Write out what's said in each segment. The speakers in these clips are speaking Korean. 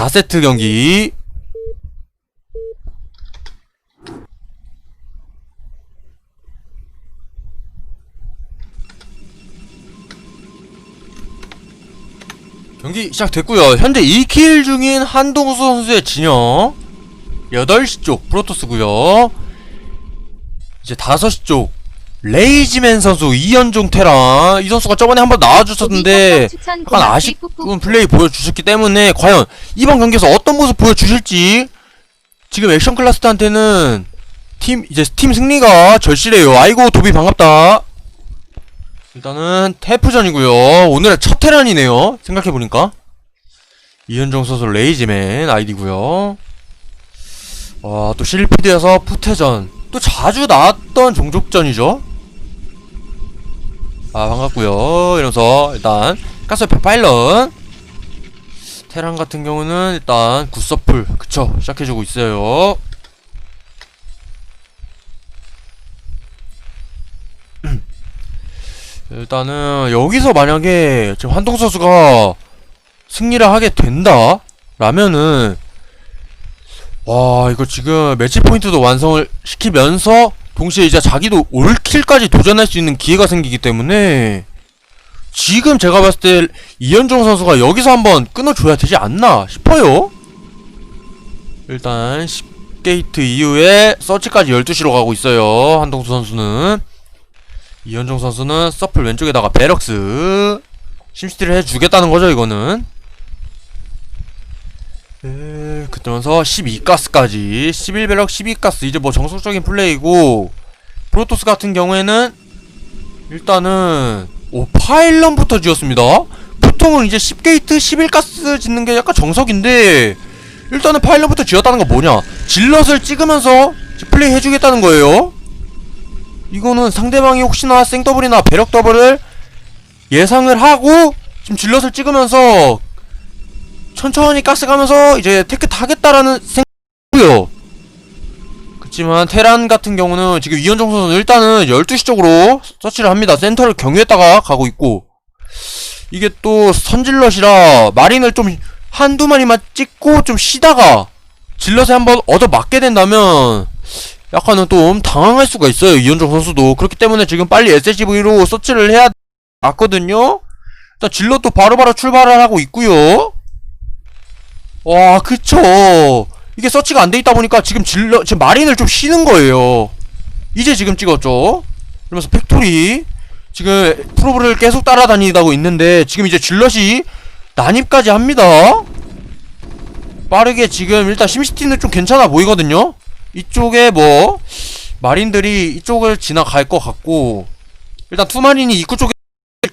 4세트 경기. 경기 시작됐고요. 현재 2킬 중인 한동수 선수의 진영. 8시 쪽 프로토스고요. 이제 5시 쪽 레이지맨 선수 이현종 테라. 이 선수가 저번에 한번 나와주셨는데 약간 아쉽은 플레이 보여주셨기 때문에 과연 이번 경기에서 어떤 모습 보여주실지 지금 액션 클라스트한테는 팀 이제 팀 승리가 절실해요. 아이고 도비 반갑다. 일단은 태프전이고요. 오늘의 첫 테란이네요. 생각해보니까. 이현종 선수 레이지맨 아이디고요. 와또 실피드에서 푸테전. 또 자주 나왔던 종족전이죠 아 반갑고요. 이러면서 일단 가스페 파일럿. 테란 같은 경우는 일단 굿서플 그쵸? 시작해주고 있어요. 일단은 여기서 만약에 지금 한동 선수가 승리를 하게 된다 라면은 와 이거 지금 매치 포인트도 완성을 시키면서 동시에 이제 자기도 올킬까지 도전할 수 있는 기회가 생기기 때문에 지금 제가 봤을 때 이현종 선수가 여기서 한번 끊어줘야 되지 않나 싶어요. 일단 10게이트 이후에 서치까지 12시로 가고 있어요. 한동수 선수는. 이현종 선수는 서플 왼쪽에다가 베럭스 심시티를 해주겠다는 거죠 이거는 에, 그러면서 12가스까지 11배럭 12가스 이제 뭐 정석적인 플레이고 프로토스 같은 경우에는 일단은 오 파일런부터 지었습니다. 보통은 이제 10게이트 11가스 짓는 게 약간 정석인데 일단은 파일런부터 지었다는 건 뭐냐? 질럿을 찍으면서 플레이 해주겠다는 거예요. 이거는 상대방이 혹시나 생더블이나 배럭 더블을 예상을 하고 지금 질럿을 찍으면서 천천히 가스 가면서 이제 테크 타겠다라는 생각이고요. 그렇지만 테란 같은 경우는 지금 이현정 선수는 일단은 12시 쪽으로 서치를 합니다. 센터를 경유했다가 가고 있고 이게 또 선질럿이라 마린을 좀 한두 마리만 찍고 좀 쉬다가 질럿에 한번 얻어 맞게 된다면 약간은 좀 당황할 수가 있어요. 이현정 선수도. 그렇기 때문에 지금 빨리 SCV로 서치를 해야 맞거든요. 일단 질럿도 바로바로 출발을 하고 있고요. 와, 그쵸. 이게 서치가 안 돼 있다 보니까 지금 질러, 지금 마린을 좀 쉬는 거예요. 이제 지금 찍었죠. 그러면서 팩토리. 지금 프로브를 계속 따라다니다고 있는데, 지금 이제 질럿이 난입까지 합니다. 빠르게 지금 일단 심시티는 좀 괜찮아 보이거든요. 이쪽에 뭐, 마린들이 이쪽을 지나갈 것 같고, 일단 투마린이 입구 쪽에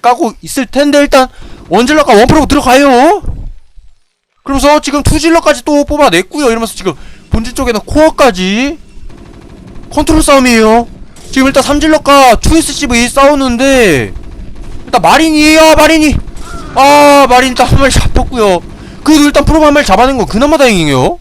까고 있을 텐데, 일단 원질러가 원프로 들어가요. 그러면서 지금 투질러까지 또 뽑아냈고요. 이러면서 지금 본진 쪽에는 코어까지 컨트롤 싸움이에요. 지금 일단 삼질러과 2SCV 싸우는데 일단 마린이에요 마린이. 아 마린 일단 한 마리 잡혔고요. 그래도 일단 프로브 한 마리 잡아낸 거 그나마 다행이에요.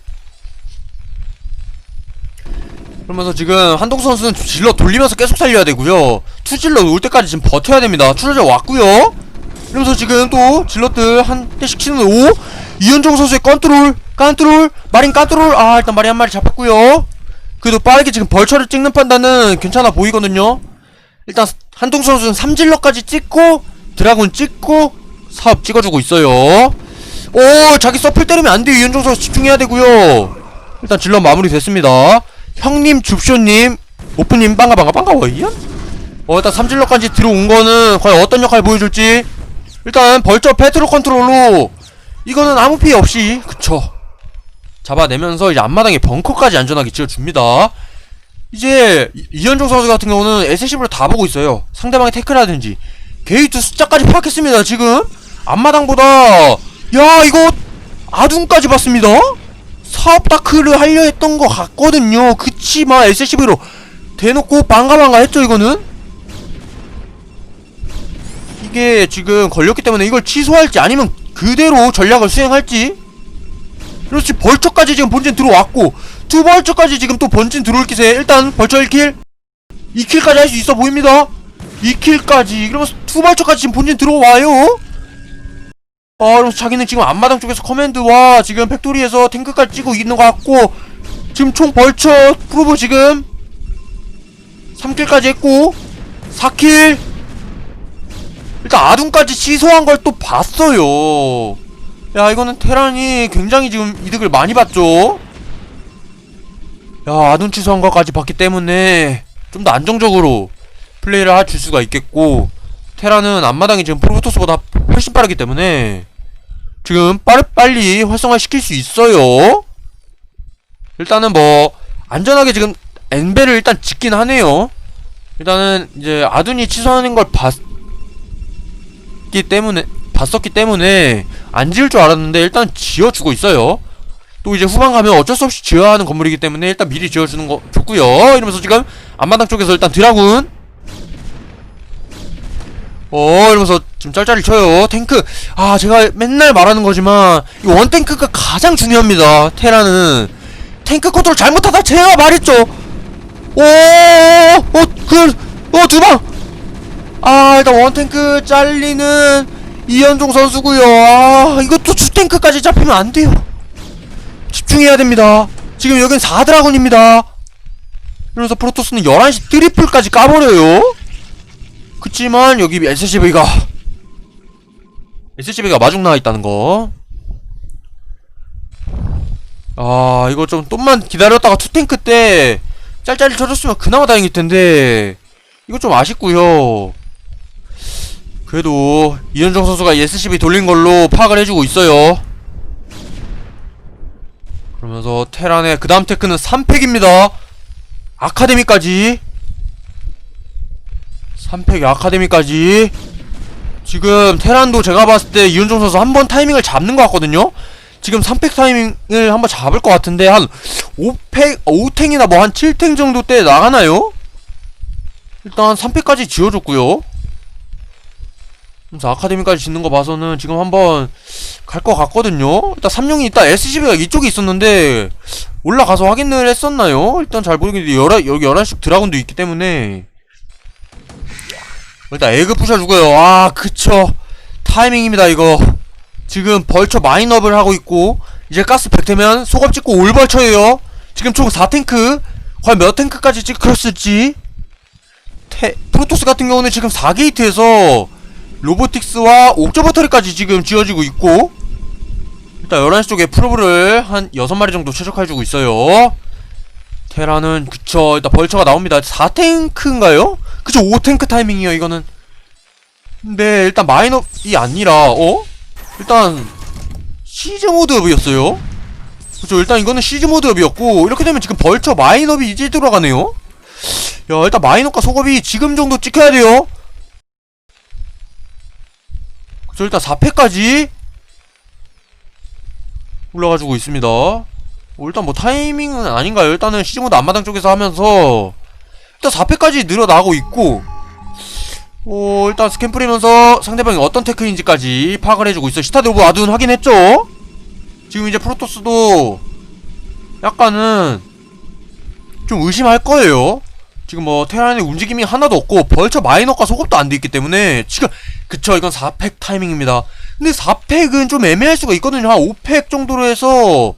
그러면서 지금 한동 선수는 질러 돌리면서 계속 살려야 되고요. 투질러 올 때까지 지금 버텨야 됩니다. 출혈자 왔고요 이러면서 지금 또 질럿들 한 대씩 치는 오 이현종 선수의 컨트롤 컨트롤 마린 컨트롤. 아 일단 마린 한 마리 잡혔고요. 그래도 빠르게 지금 벌처를 찍는 판단은 괜찮아 보이거든요. 일단 한동 선수는 삼질러까지 찍고 드라군 찍고 사업 찍어주고 있어요. 오 자기 서플 때리면 안돼요. 이현종 선수 집중해야 되고요. 일단 질럿 마무리 됐습니다. 형님 줍쇼님 오프님 반가반가 반가워 이현 어 일단 삼질러까지 들어온 거는 과연 어떤 역할 보여줄지 일단 벌처 페트로 컨트롤로 이거는 아무 피해 없이 그쵸. 잡아내면서 이제 앞마당에 벙커까지 안전하게 지어줍니다. 이제 이- 이현종 선수 같은 경우는 SCV를 다 보고 있어요. 상대방의 태클하든지 게이트 숫자까지 파악했습니다 지금. 앞마당보다 야 이거 아둔까지 봤습니다. 사업 다크를 하려 했던 것 같거든요. 그치만 SCV로 대놓고 반가반가 했죠 이거는 이게 지금 걸렸기 때문에 이걸 취소할지 아니면 그대로 전략을 수행할지? 그렇지 벌처까지 지금 본진 들어왔고 두 벌처까지 지금 또 본진 들어올 기세. 일단 벌처 1킬. 2킬까지 할 수 있어 보입니다. 2킬까지. 그러면서 두 벌처까지 지금 본진 들어와요? 어, 그래서 자기는 지금 앞마당 쪽에서 커맨드와 지금 팩토리에서 탱크까지 찍고 있는 것 같고 지금 총 벌쳐 프로브 지금 3킬까지 했고 4킬 일단 아둔까지 취소한 걸 또 봤어요 야 이거는 테란이 굉장히 지금 이득을 많이 봤죠 야 아둔 취소한 것까지 봤기 때문에 좀 더 안정적으로 플레이를 해줄 수가 있겠고 테라는 앞마당이 지금 프로토스보다 훨씬 빠르기 때문에 지금 빠르 빨리 활성화 시킬 수 있어요. 일단은 뭐 안전하게 지금 엔벨을 일단 짓긴 하네요. 일단은 이제 아둔이 취소하는 걸 봤 기 때문에 봤었기 때문에 안 지을 줄 알았는데 일단 지어주고 있어요. 또 이제 후반 가면 어쩔 수 없이 지어야 하는 건물이기 때문에 일단 미리 지어주는 거 좋고요. 이러면서 지금 앞마당 쪽에서 일단 드라군. 어 이러면서 지금 짤짤이 쳐요. 탱크. 아 제가 맨날 말하는 거지만 이 원탱크가 가장 중요합니다. 테라는. 탱크 컨트롤 잘못하다 제가 말했죠. 오어그어 두방 아 일단 원탱크 잘리는 이현종 선수고요. 아 이것도 주탱크까지 잡히면 안 돼요. 집중해야 됩니다. 지금 여긴 4드라군입니다. 이러면서 프로토스는 11시 트리플까지 까버려요. 그치만 여기 SCV가 SCV가 마중 나와 있다는 거. 아 이거 좀 좀만 기다렸다가 투탱크 때 짤짤이 쳐줬으면 그나마 다행일 텐데 이거 좀 아쉽고요. 그래도 이현정 선수가 SCV 돌린 걸로 파악을 해주고 있어요. 그러면서 테란의 그 다음 테크는 3팩입니다. 아카데미까지 3팩 아카데미까지 지금 테란도 제가 봤을 때 이윤종 선수 한 번 타이밍을 잡는 것 같거든요 지금 3팩 타이밍을 한번 잡을 것 같은데 한 5팩 5탱이나 뭐 한 7탱 정도 때 나가나요? 일단 3팩까지 지어줬고요 그래서 아카데미까지 짓는 거 봐서는 지금 한번 갈 것 같거든요. 일단 3용이 일단 SCB가 이쪽에 있었는데 올라가서 확인을 했었나요? 일단 잘 모르겠는데 11, 여기 11씩 드라군도 있기 때문에. 일단 에그 부셔주고요. 아 그쵸. 타이밍입니다 이거. 지금 벌처 마인업을 하고 있고 이제 가스 100되면 소금 찍고 올벌처예요. 지금 총 4탱크. 과연 몇 탱크까지 찍혔을지? 테, 프로토스 같은 경우는 지금 4게이트에서 로보틱스와 옥저버터리까지 지금 지어지고 있고 일단 11시 쪽에 프로브를 한 6마리 정도 최적화해주고 있어요. 테라는 그쵸 일단 벌처가 나옵니다. 4탱크인가요? 그쵸 5탱크 타이밍이요 이거는. 근데 일단 마이너이 아니라 어? 일단 시즈 모드업이었어요. 그쵸 일단 이거는 시즈 모드업이었고 이렇게 되면 지금 벌처 마이너이 이제 들어가네요. 야 일단 마이너과 속업이 지금 정도 찍혀야 돼요 그쵸 일단 4패까지 올라가지고 있습니다. 어, 일단 뭐 타이밍은 아닌가요? 일단은 시즈 모드 앞마당 쪽에서 하면서 일단 4패까지 늘어나고 있고 어 일단 스캔 뿌리면서 상대방이 어떤 테크인지까지 파악을 해주고 있어 시타드 오브 아둔 확인했죠? 지금 이제 프로토스도 약간은 좀 의심할 거예요 지금 뭐 테란의 움직임이 하나도 없고 벌처 마이너과 속업도 안 돼 있기 때문에 지금 그쵸 이건 4팩 타이밍입니다 근데 4팩은 좀 애매할 수가 있거든요 한 5팩 정도로 해서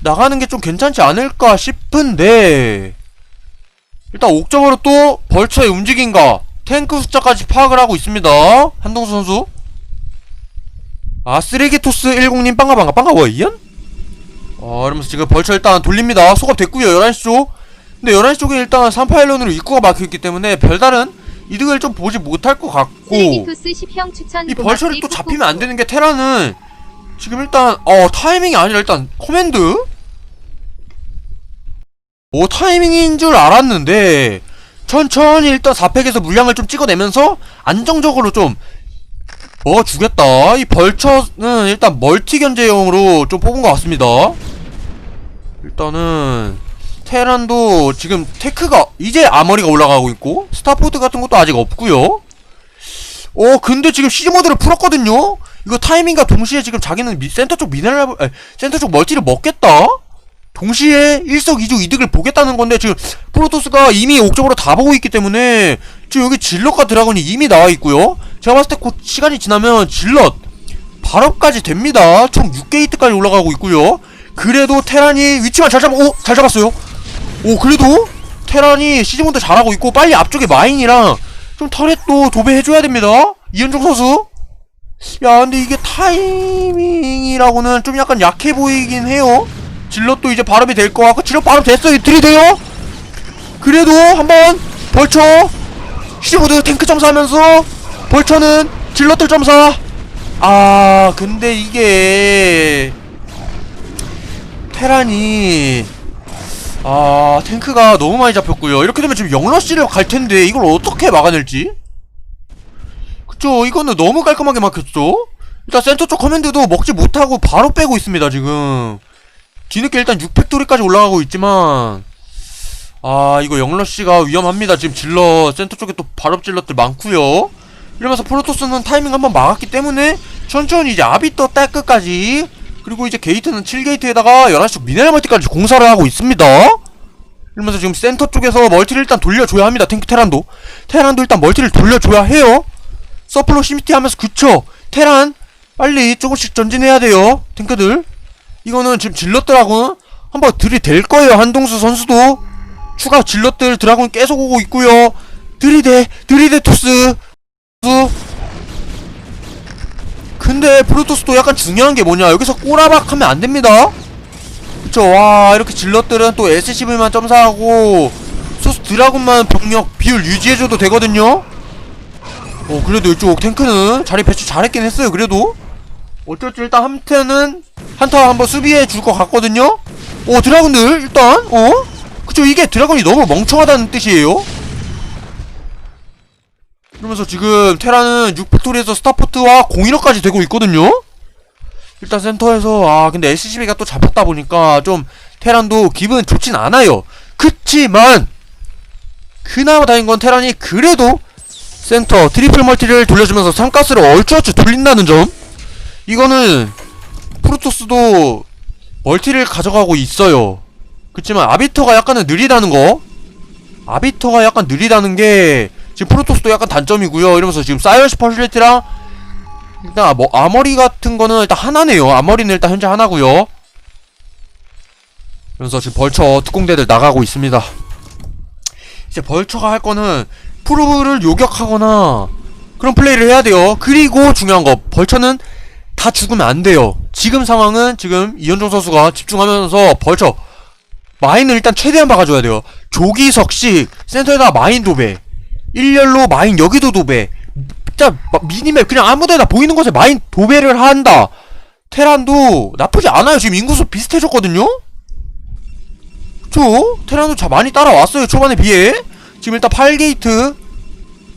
나가는 게 좀 괜찮지 않을까 싶은데 일단 옥점으로 또 벌처의 움직임과 탱크 숫자까지 파악을 하고 있습니다. 한동수 선수. 아 쓰레기토스 10님 빵가 빵가 빵가 뭐야 이연? 어 이러면서 지금 벌처 일단 돌립니다. 소급 됐고요 11시 쪽. 근데 11시 쪽에 일단 3파일론으로 입구가 막혀있기 때문에 별다른 이득을 좀 보지 못할 것 같고 쓰레기토스 10형 추천 이 벌처를 또 잡히면 안 되는 게 테라는 지금 일단 어 타이밍이 아니라 일단 커맨드? 뭐 타이밍인 줄 알았는데 천천히 일단 4팩에서 물량을 좀 찍어내면서 안정적으로 좀 먹어주겠다. 이 벌처는 일단 멀티 견제용으로 좀 뽑은 것 같습니다. 일단은 테란도 지금 테크가 이제 아머리가 올라가고 있고 스타포트 같은 것도 아직 없고요 어 근데 지금 시즈모드를 풀었거든요 이거 타이밍과 동시에 지금 자기는 미, 센터 쪽 미네랄 아니, 센터 쪽 멀티를 먹겠다 동시에 일석이조 이득을 보겠다는 건데 지금 프로토스가 이미 옥적으로 다 보고 있기 때문에 지금 여기 질럿과 드라곤이 이미 나와 있고요 제가 봤을 때 곧 시간이 지나면 질럿 발업까지 됩니다. 총 6게이트까지 올라가고 있고요. 그래도 테란이 위치만 잘 잡아, 오! 잘 잡았어요. 오, 그래도 테란이 시즈몬도 잘하고 있고, 빨리 앞쪽에 마인이랑 좀 터렛도 도배해줘야 됩니다. 이현종 선수. 야, 근데 이게 타이밍이라고는 좀 약간 약해 보이긴 해요. 질럿도 이제 발업이 될 것 같고, 질럿 발업 됐어요. 들이대요? 그래도 한번 벌쳐 시즈모드 탱크 점사하면서 벌쳐는 질럿들 점사 아 근데 이게 테란이 아 탱크가 너무 많이 잡혔고요. 이렇게 되면 지금 영러시를 갈 텐데 이걸 어떻게 막아낼지? 그쵸 이거는 너무 깔끔하게 막혔죠? 일단 센터 쪽 커맨드도 먹지 못하고 바로 빼고 있습니다 지금. 뒤늦게 일단 6팩토리까지 올라가고 있지만 아 이거 영러시가 위험합니다. 지금 질러 센터 쪽에 또 발업 질럿들 많고요. 이러면서 프로토스는 타이밍 한번 막았기 때문에 천천히 이제 아비터 딸 끝까지 그리고 이제 게이트는 7게이트에다가 11시 쪽 미네랄 멀티까지 공사를 하고 있습니다. 이러면서 지금 센터 쪽에서 멀티를 일단 돌려줘야 합니다 탱크 테란도. 테란도 일단 멀티를 돌려줘야 해요. 서플로 시미티 하면서 그쵸? 테란 빨리 조금씩 전진해야 돼요 탱크들. 이거는 지금 질럿들하고 한번 들이댈 거예요 한동수 선수도. 추가 질럿들 드라군 계속 오고 있고요. 들이대 들이대 토스. 수 근데 프로토스도 약간 중요한 게 뭐냐? 여기서 꼬라박 하면 안 됩니다. 그쵸? 와 이렇게 질럿들은 또 SCV만 점사하고 소스 드라군만 병력 비율 유지해줘도 되거든요? 어 그래도 이쪽 탱크는 자리 배치 잘했긴 했어요 그래도. 어쩔지 일단 한테는 한타 한번 수비해 줄 것 같거든요? 어 드라군들 일단? 어? 그쵸? 이게 드라군이 너무 멍청하다는 뜻이에요 이러면서 지금 테라는 6팩토리에서 스타포트와 공인업까지 되고 있거든요? 일단 센터에서 아 근데 SCB가 또 잡혔다 보니까 좀 테란도 기분 좋진 않아요. 그치만 그나마 다행인 건 테란이 그래도 센터 트리플 멀티를 돌려주면서 삼가스를 얼추얼추 돌린다는 점? 이거는 프로토스도 멀티를 가져가고 있어요. 그치만 아비터가 약간은 느리다는 거? 아비터가 약간 느리다는 게 지금 프로토스도 약간 단점이고요. 이러면서 지금 사이언스 퍼실리티랑 일단 아, 뭐 아머리 같은 거는 일단 하나네요. 아머리는 일단 현재 하나고요. 그래서 지금 벌처 특공대들 나가고 있습니다. 이제 벌처가 할 거는 프로브를 요격하거나 그런 플레이를 해야 돼요. 그리고 중요한 거 벌처는 다 죽으면 안 돼요. 지금 상황은 지금 이현종 선수가 집중하면서 벌처 마인을 일단 최대한 박아줘야 돼요. 조기석식 센터에다 마인 도배 일렬로 마인 여기도 도배. 진짜 마- 미니맵 그냥 아무데나 보이는 곳에 마인 도배를 한다. 테란도 나쁘지 않아요. 지금 인구수 비슷해졌거든요? 그쵸 테란도 자 많이 따라왔어요 초반에 비해. 지금 일단 8게이트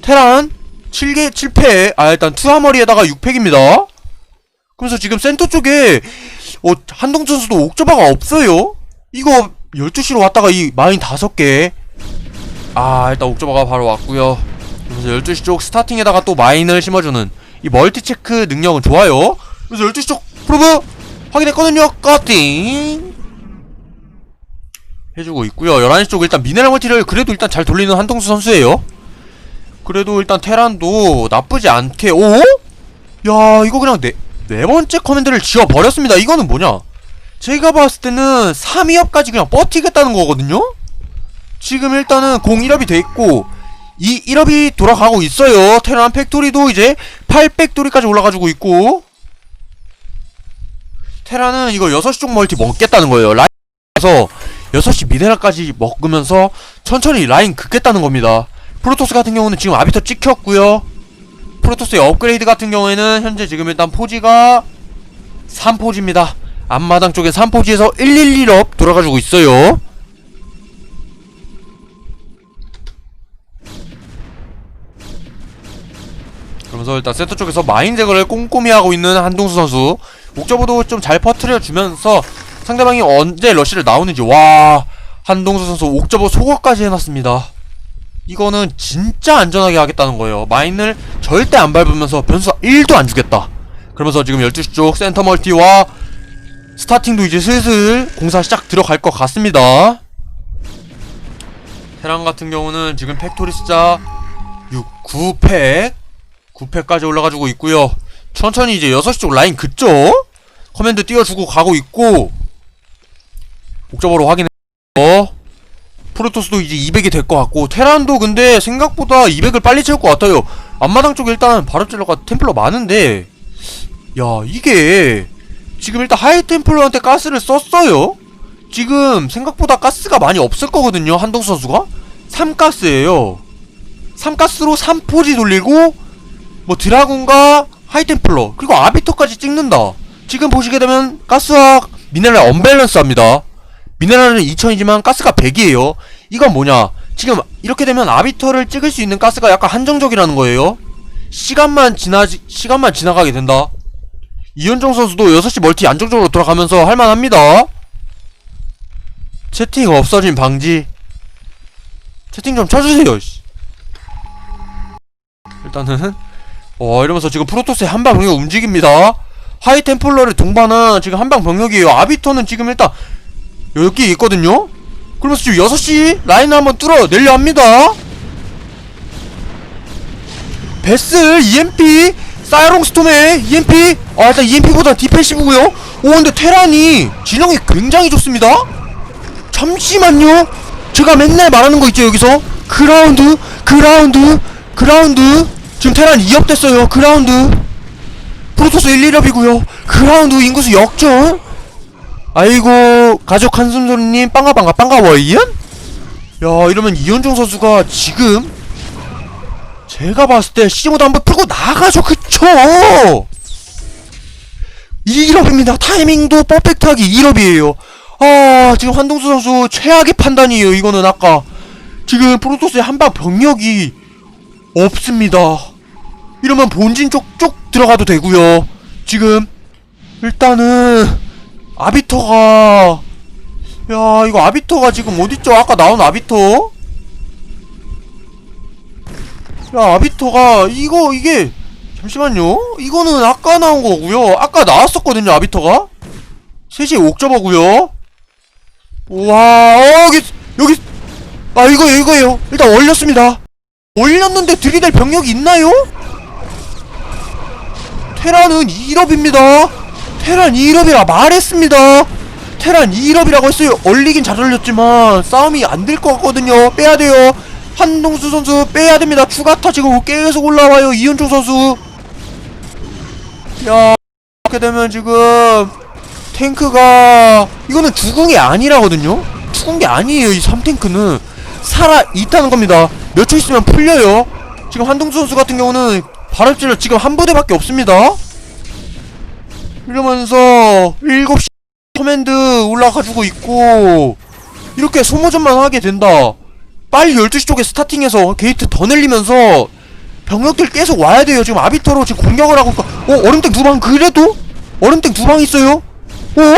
테란 7개 7패. 아 일단 투하머리에다가 6팩입니다. 그래서 지금 센터 쪽에 어 한동 선수도 옥저바가 없어요. 이거 12시로 왔다가 이 마인 5개 아 일단 옥저버가 바로 왔고요. 그래서 12시 쪽 스타팅에다가 또 마인을 심어주는 이 멀티체크 능력은 좋아요. 그래서 12시 쪽 프로브 확인했거든요. 커팅 해주고 있고요. 11시 쪽 일단 미네랄 멀티를 그래도 일단 잘 돌리는 한동수 선수예요. 그래도 일단 테란도 나쁘지 않게 오? 야 이거 그냥 네, 네 번째 커맨드를 지워버렸습니다. 이거는 뭐냐? 제가 봤을 때는 3위업까지 그냥 버티겠다는 거거든요 지금 일단은 공 1업이 돼 있고 이 1업이 돌아가고 있어요. 테란 팩토리도 이제 8팩토리까지 올라가지고 있고 테란은 이거 6시 쪽 멀티 먹겠다는 거예요. 라인에서 6시 미네랄까지 먹으면서 천천히 라인 긋겠다는 겁니다. 프로토스 같은 경우는 지금 아비터 찍혔고요. 프로토스의 업그레이드 같은 경우에는 현재 지금 일단 포지가 3포지입니다. 앞마당 쪽에 3포지에서 111업 돌아가지고 있어요. 그러면서 일단 세터 쪽에서 마인 제거를 꼼꼼히 하고 있는 한동수 선수. 목적어도 좀 잘 퍼트려 주면서 상대방이 언제 러쉬를 나오는지. 와 한동수 선수 옥저버 소거까지 해놨습니다. 이거는 진짜 안전하게 하겠다는 거예요. 마인을 절대 안 밟으면서 변수 1도 안 주겠다. 그러면서 지금 12시 쪽 센터 멀티와 스타팅도 이제 슬슬 공사 시작 들어갈 것 같습니다. 테란 같은 경우는 지금 팩토리 숫자 6, 9팩 9패까지 올라가지고 있고요. 천천히 이제 6시 쪽 라인 긋죠? 커맨드 띄워주고 가고 있고 확인해. 어 프로토스도 이제 200이 될 것 같고 테란도 근데 생각보다 200을 빨리 채울 것 같아요. 앞마당 쪽에 일단 바로 찔러가 템플러 많은데 야 이게 지금 일단 하이 템플러한테 가스를 썼어요? 지금 생각보다 가스가 많이 없을 거거든요 한동 선수가. 3가스예요. 3가스로 3포지 돌리고 뭐 드라군과 하이템플러 그리고 아비터까지 찍는다. 지금 보시게 되면 가스와 미네랄 언밸런스합니다. 미네랄은 2000이지만 가스가 100이에요. 이건 뭐냐? 지금 이렇게 되면 아비터를 찍을 수 있는 가스가 약간 한정적이라는 거예요. 시간만 지나지 시간만 지나가게 된다. 이현정 선수도 6시 멀티 안정적으로 돌아가면서 할만합니다. 채팅 없어진 방지. 채팅 좀 쳐주세요 씨. 일단은 어 이러면서 지금 프로토스의 한방 병력 움직입니다. 하이템플러를 동반한 지금 한방 병력이에요. 아비터는 지금 일단 여기 있거든요? 그러면서 지금 6시 라인을 한번 뚫어내려 합니다. 베슬 EMP 사이롱 스톰의 EMP 아 일단 EMP보다 디펜시브고요. 오 근데 테란이 진영이 굉장히 좋습니다. 잠시만요. 제가 맨날 말하는 거 있죠 여기서? 그라운드 그라운드 그라운드 지금 테란 2업 됐어요. 그라운드. 프로토스 1, 2업이고요. 그라운드 인구수 역전 아이고 가족 한숨소리님 빵가빵가 빵가워 이연? 야 이러면 이현종 선수가 지금 제가 봤을 때 시즈모드 한번 풀고 나가죠. 그쵸? 2업입니다. 타이밍도 퍼펙트하게 2업이에요. 아 지금 한동수 선수 최악의 판단이에요 이거는 아까. 지금 프로토스의 한방 병력이 없습니다 이러면 본진 쪽쪽 들어가도 되고요. 지금 일단은 아비터가 야 이거 아비터가 지금 어딨죠? 아까 나온 아비터? 야 아비터가 이거 이게 잠시만요. 이거는 아까 나온 거고요. 아까 나왔었거든요 아비터가. 3시에 옥저버고요. 와 어, 여기 여기 아 이거 이거예요. 일단 올렸습니다. 올렸는데 들이댈 병력이 있나요? 테란은 2일업입니다. 테란 2일업이라 말했습니다. 테란 2일업이라고 했어요. 얼리긴 잘 얼렸지만 싸움이 안 될 것 같거든요. 빼야돼요. 한동수 선수 빼야됩니다. 추가타 지금 계속 올라와요. 이현종 선수. 야 이렇게 되면 지금 탱크가 이거는 죽은 게 아니라거든요. 죽은 게 아니에요 이 3탱크는. 살아 있다는 겁니다. 몇 초 있으면 풀려요. 지금 한동수 선수 같은 경우는 발업질을 지금 한 부대밖에 없습니다. 이러면서 7시 커맨드 올라가지고 있고 이렇게 소모전만 하게 된다. 빨리 12시 쪽에 스타팅해서 게이트 더 늘리면서 병력들 계속 와야 돼요. 지금 아비터로 지금 공격을 하고 있고. 어 얼음땡 두 방 그래도? 얼음땡 두 방 있어요? 어?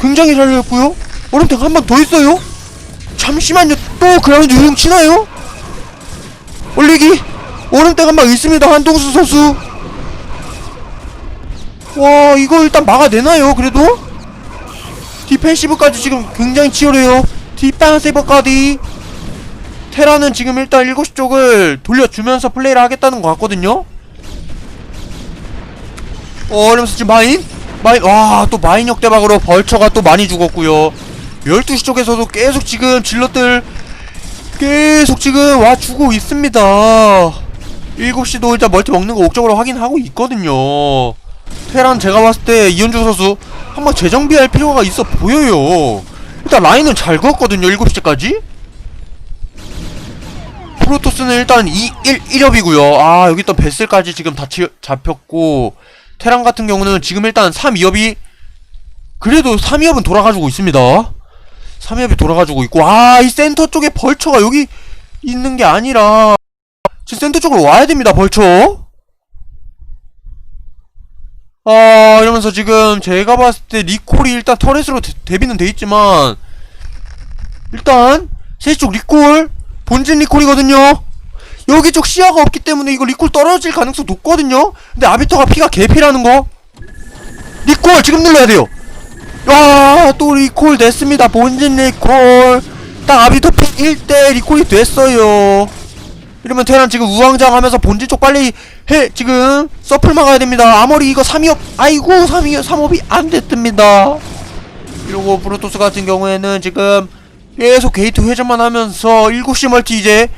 굉장히 잘 열렸고요. 얼음땡 한 방 더 있어요? 잠시만요. 또 그라운드 유용 치나요? 올리기 한방 있습니다. 한동수 선수. 와 이거 일단 막아내나요 그래도? 디펜시브까지 지금 굉장히 치열해요. 디펜시브까지. 테라는 지금 일단 7시 쪽을 돌려주면서 플레이를 하겠다는 것 같거든요. 어 이러면서 지금 마인? 마인 와 또 마인 역대박으로 벌처가 또 많이 죽었고요. 12시 쪽에서도 계속 지금 질럿들 계속 지금 와 주고 있습니다 7시도 일단 멀티 먹는 거 옥적으로 확인하고 있거든요. 테란 제가 봤을 때 이현주 선수 한번 재정비할 필요가 있어 보여요. 일단 라인은 잘 그었거든요 7시까지. 프로토스는 일단 2, 1, 1업이고요. 아 여기 또 베슬까지 지금 다 치, 잡혔고 테란 같은 경우는 지금 일단 3, 2업이 그래도 3, 2업은 돌아가지고 있습니다. 3, 2업이 돌아가지고 있고 아 이 센터 쪽에 벌처가 여기 있는 게 아니라 지금 센터 쪽으로 와야 됩니다 벌처 아 이러면서 지금 제가 봤을 때 리콜이 일단 터렛으로 대, 대비는 돼 있지만 일단 세쪽 리콜 본진 리콜이거든요. 여기 쪽 시야가 없기 때문에 이거 리콜 떨어질 가능성 높거든요. 근데 아비터가 피가 개피라는 거. 리콜 지금 눌러야 돼요. 와 또 리콜 됐습니다. 본진 리콜. 딱 아비터 피 1대 리콜이 됐어요 이러면 테란 지금 우왕좌왕 하면서 본진 쪽 빨리 해 지금. 서플 막아야 됩니다. 아머리 이거 3위업 아이고 3위 3업이 안 됐습니다. 이러고 브루토스 같은 경우에는 지금 계속 게이트 회전만 하면서 7시 멀티 이제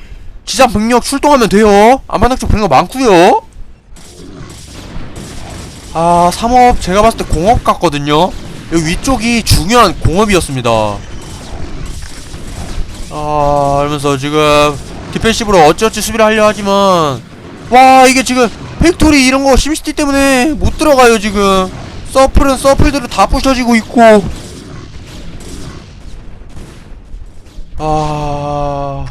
지상 병력 출동하면 돼요. 안마당 쪽 병력 많구요. 아 3업 제가 봤을 때 공업 같거든요. 여기 위쪽이 중요한 공업이었습니다. 아 이러면서 지금 디펜시브로 어찌어찌 수비를 하려 하지만 와 이게 지금 팩토리 이런 거 심시티 때문에 못 들어가요 지금. 서플은 서플대로 다 부셔지고 있고. 아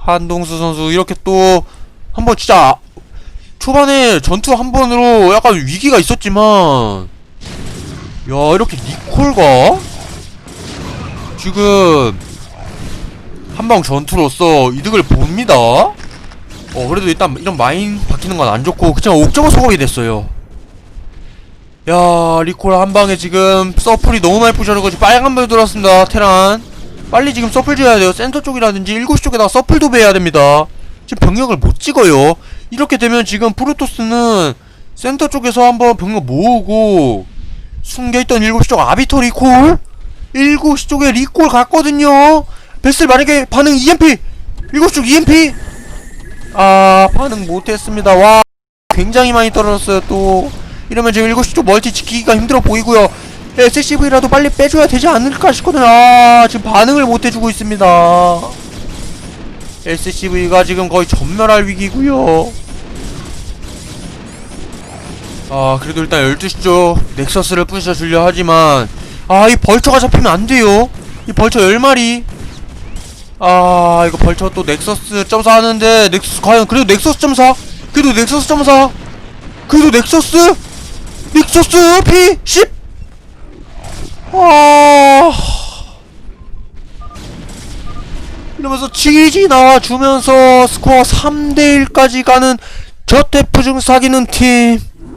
한동수 선수 이렇게 또 한 번 진짜 초반에 전투 한 번으로 약간 위기가 있었지만 야 이렇게 니콜가 지금 한방 전투로서 이득을 봅니다. 어 그래도 일단 이런 마인 바뀌는 건 안 좋고 그치만 옥저버 소급이 됐어요. 야 리콜 한 방에 지금 서플이 너무 많이 부셔져가지고 빨간불 들어왔습니다 테란. 빨리 지금 서플 지어야 돼요. 센터 쪽이라든지 7시 쪽에다가 서플 도 배야 됩니다. 지금 병력을 못 찍어요. 이렇게 되면 지금 프로토스는 센터 쪽에서 한번 병력 모으고 숨겨있던 7시 쪽 아비터 리콜? 7시 쪽에 리콜 갔거든요 베슬 만약에 반응 EMP 7시 쪽 EMP 아 반응 못했습니다. 와 굉장히 많이 떨어졌어요 또. 이러면 지금 7시 쪽 멀티 지키기가 힘들어 보이고요. SCV라도 빨리 빼줘야 되지 않을까 싶거든요. 아 지금 반응을 못해주고 있습니다. SCV가 지금 거의 전멸할 위기고요. 아 그래도 일단 12시 쪽 넥서스를 부셔주려 하지만 아 이 벌처가 잡히면 안 돼요. 이 벌처 10마리 아 이거 벌처 또 넥서스 점사 하는데 넥서스 과연 그래도 넥서스 점사? 그래도 넥서스 점사? 그래도 넥서스? 넥서스 P 10 아... 이러면서 GG 나와주면서 스코어 3대1까지 가는 저태프 중 사귀는 팀